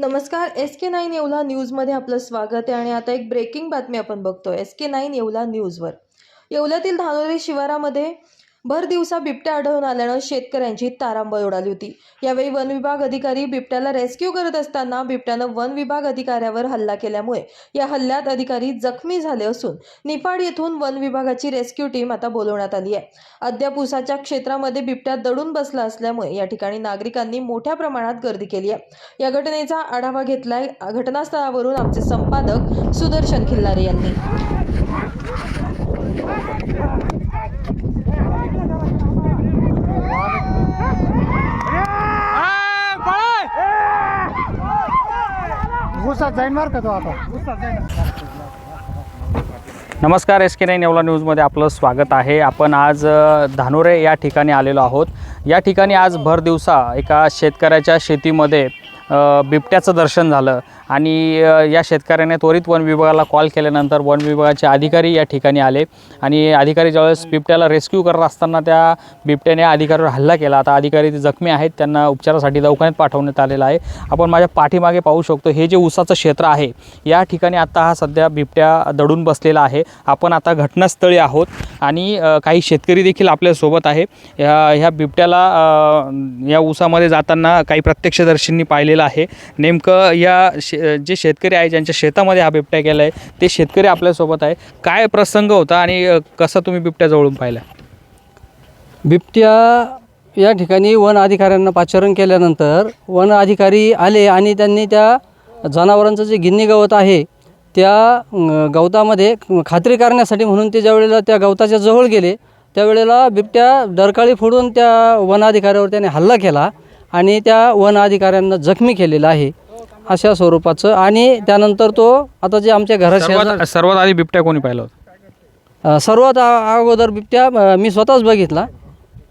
नमस्कार S K nine Yeola न्यूजमध्ये आपलं स्वागत आहे आणि आता एक ब्रेकिंग बातमी आपण बघतो एस के नाईन येवला न्यूजवर. येवल्यातील धानोरी शिवारामध्ये भर दिवसा बिबट्या आढळून आल्यानं शेतकऱ्यांची तारांबळ उडाली होती. यावेळी वन विभाग अधिकारी बिबट्याला रेस्क्यू करत असताना बिबट्यानं वन विभाग अधिकाऱ्यावर हल्ला केल्यामुळे या हल्ल्यात अधिकारी जखमी झाले असून निफाड येथून वन विभागाची रेस्क्यू टीम आता बोलवण्यात आली आहे. अद्याप उसाच्या क्षेत्रामध्ये बिबट्या दडून बसला असल्यामुळे या ठिकाणी नागरिकांनी मोठ्या प्रमाणात गर्दी केली आहे. या घटनेचा आढावा घेतलाय घटनास्थळावरून आमचे संपादक सुदर्शन खिल्लारे यांनी. जाईन मार का तो आता. नमस्कार एस के नाईन एवला न्यूजमध्ये आपलं स्वागत आहे. आपण आज धानोरे या ठिकाणी आलेलो आहोत. या ठिकाणी आज भर दिवसा एका शेतकऱ्याच्या शेतीमध्ये बिबट्याचं दर्शन झालं. आणि या शेतकऱ्याने त्वरित वन विभागाला कॉल केल्यानंतर वन विभागाचे अधिकारी या ठिकाणी आले. आणि अधिकारी ज्यावेळेस बिबट्याला रेस्क्यू करत असताना त्या बिबट्याने अधिकाऱ्यावर हल्ला केला. आता अधिकारी जखमी आहेत त्यांना उपचारासाठी दवाखान्यात पाठवण्यात आलेलं आहे. आपण माझ्या पाठीमागे पाहू शकतो हे जे ऊसाचं क्षेत्र आहे या ठिकाणी आता हा सध्या बिबट्या दडून बसलेला आहे. आपण आता घटनास्थळी आहोत आणि काही शेतकरी देखील आपल्यासोबत आहे. ह्या ह्या बिबट्याला या ऊसामध्ये जाताना काही प्रत्यक्षदर्शींनी पाहिलेलं आहे. नेमकं या शे जे शेतकरी आहे ज्यांच्या शेतामध्ये हा बिबट्या गेला आहे ते शेतकरी आपल्यासोबत आहे. काय प्रसंग होता आणि कसा तुम्ही बिबट्या जवळून पाहिला? बिबट्या या ठिकाणी वन अधिकाऱ्यांना पाचारण केल्यानंतर वन अधिकारी आले आणि त्यांनी त्या जनावरांचं जे गिन्नी गवत आहे त्या गवतामध्ये खात्री करण्यासाठी म्हणून ते ज्यावेळेला त्या गवताच्या जवळ गेले त्यावेळेला बिबट्या डरकाळी फोडून त्या वनाधिकाऱ्यावर त्याने हल्ला केला. आणि त्या वन अधिकाऱ्यांना जखमी केलेला आहे अशा स्वरूपाचं. आणि त्यानंतर तो आता जे आमच्या घराशेजार सर्वात सर्वात आधी बिबट्या कोणी पाहिला होता? सर्वात आ- अगोदर बिबट्या मी स्वतःच बघितला.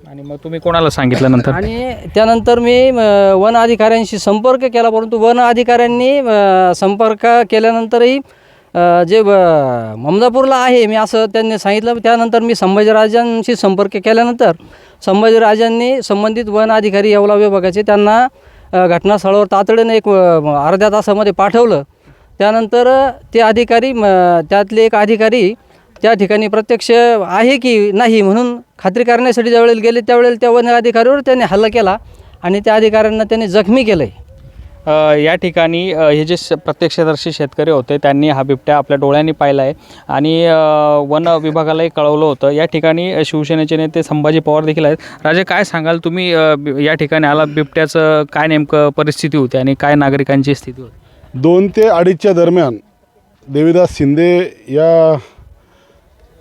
आणि मग तुम्ही कोणाला सांगितलं नंतर? आणि त्यानंतर मी वन अधिकाऱ्यांशी संपर्क केला परंतु वन अधिकाऱ्यांनी संपर्क केल्यानंतरही जे ब- ममदापूरला आहे मी असं त्यांनी सांगितलं. त्यानंतर मी संभाजीराजांशी संपर्क केल्यानंतर संभाजीराजांनी संबंधित वन अधिकारी येवला विभागाचे त्यांना घटनास्थळावर तातडीने एक अर्ध्या तासामध्ये पाठवलं. त्यानंतर ते अधिकारी त्यातले एक अधिकारी त्या ठिकाणी प्रत्यक्ष आहे की नाही म्हणून खात्री करण्यासाठी ज्यावेळेला गेले त्यावेळेला त्या वन अधिकाऱ्यावर त्यांनी हल्ला केला आणि त्या अधिकाऱ्यांना त्याने जखमी केलं आहे या ठिकाणी हे जे श- प्रत्यक्षदर्शी शेतकरी होते त्यांनी हा बिबट्या आपल्या डोळ्यांनी पाहिला आहे. आणि वन विभागालाही कळवलं होतं. या ठिकाणी शिवसेनेचे नेते संभाजी पवार देखील आहेत. राजे काय सांगाल तुम्ही या ठिकाणी आला बिबट्याचं काय नेमकं परिस्थिती होती आणि काय नागरिकांची स्थिती होती? दोन ते अडीचच्या दरम्यान देवीदास शिंदे या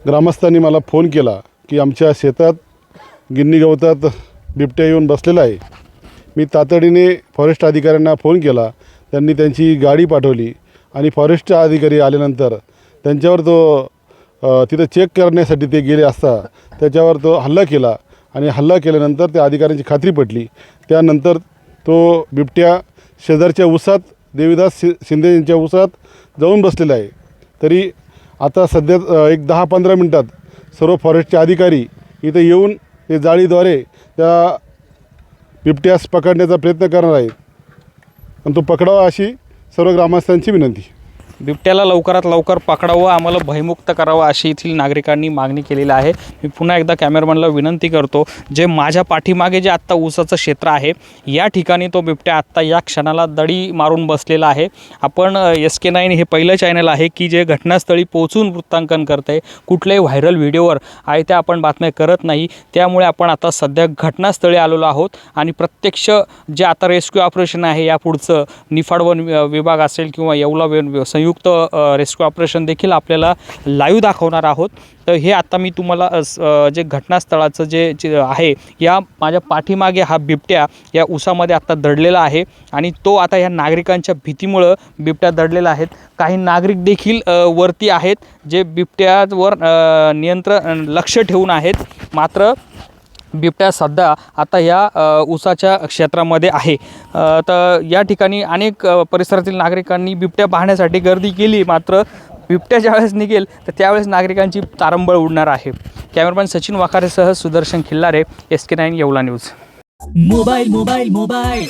ग्रामस्थांनी मला फोन केला की आमच्या शेतात गिन्नी गवतात बिबट्या येऊन बसलेला आहे. मी तातडीने फॉरेस्ट अधिकाऱ्यांना फोन केला. त्यांनी त्यांची गाडी पाठवली आणि फॉरेस्ट अधिकारी आल्यानंतर त्यांच्यावर तो तिथं चेक करण्यासाठी ते गेले असता त्याच्यावर तो हल्ला केला आणि हल्ला केल्यानंतर त्या अधिकाऱ्यांची खात्री पटली. त्यानंतर तो बिबट्या शेजारच्या उसात देवीदास शि शिंदे यांच्या उसात जाऊन बसलेला आहे. तरी आता सध्या एक दहा पंधरा मिनटात सर्व फॉरेस्टचे अधिकारी इथे येऊन ते जाळीद्वारे त्या बिबट्यास पकडण्याचा प्रयत्न करणार आहेत आणि तो पकडावा अशी सर्व ग्रामस्थांची विनंती. बिबट्याला लवकरात लवकर पकडावं आम्हाला भयमुक्त करावं अशी येथील नागरिकांनी मागणी केलेली आहे. मी पुन्हा एकदा कॅमेरामॅनला विनंती करतो जे माझ्या पाठीमागे जे आत्ता ऊसाचं क्षेत्र आहे या ठिकाणी तो बिबट्या आत्ता या क्षणाला दडी मारून बसलेला आहे. आपण एस के नाईन हे पहिलं चॅनल आहे की जे घटनास्थळी पोहोचून वृत्तांकन करतं. आहे कुठल्याही व्हायरल व्हिडिओवर आहे त्या आपण बातम्या करत नाही. त्यामुळे आपण आता सध्या घटनास्थळी आलेलो आहोत आणि प्रत्यक्ष जे आता रेस्क्यू ऑपरेशन आहे या पुढचं निफाड वन विभाग असेल किंवा येवला वन संयुक्त संयुक्त रेस्क्यू ऑपरेशन देखील आपल्याला लाईव्ह दाखवणार आहोत. तर हे आता मी तुम्हाला जे घटनास्थळाचं जे जे आहे या माझ्या पाठीमागे हा बिबट्या या उसामध्ये आत्ता दडलेला आहे आणि तो आता या नागरिकांच्या भीतीमुळं बिबट्या दडलेला आहेत काही नागरिक देखील वरती आहेत जे बिबट्यावर नियंत्रण लक्ष ठेवून आहेत. मात्र बिबट्या सध्या आता या ऊसाच्या क्षेत्रामध्ये आहे. तर या ठिकाणी अनेक परिसरातील नागरिकांनी बिबट्या पाहण्यासाठी गर्दी केली. मात्र बिबट्या ज्यावेळेस निघेल तर त्यावेळेस नागरिकांची तारंबळ उडणार आहे. Cameraman Sachin वाखारेसह Sudarshan Khillare S K nine Yeola news. Mobile mobile mobile.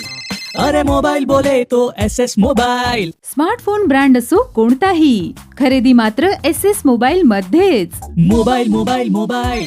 अरे मोबाईल बोले तो S S mobile. Smartphone brand असो कोणताही खरेदी मात्र एस एस मोबाईल मध्येच मोबाईल मोबाईल मोबाईल.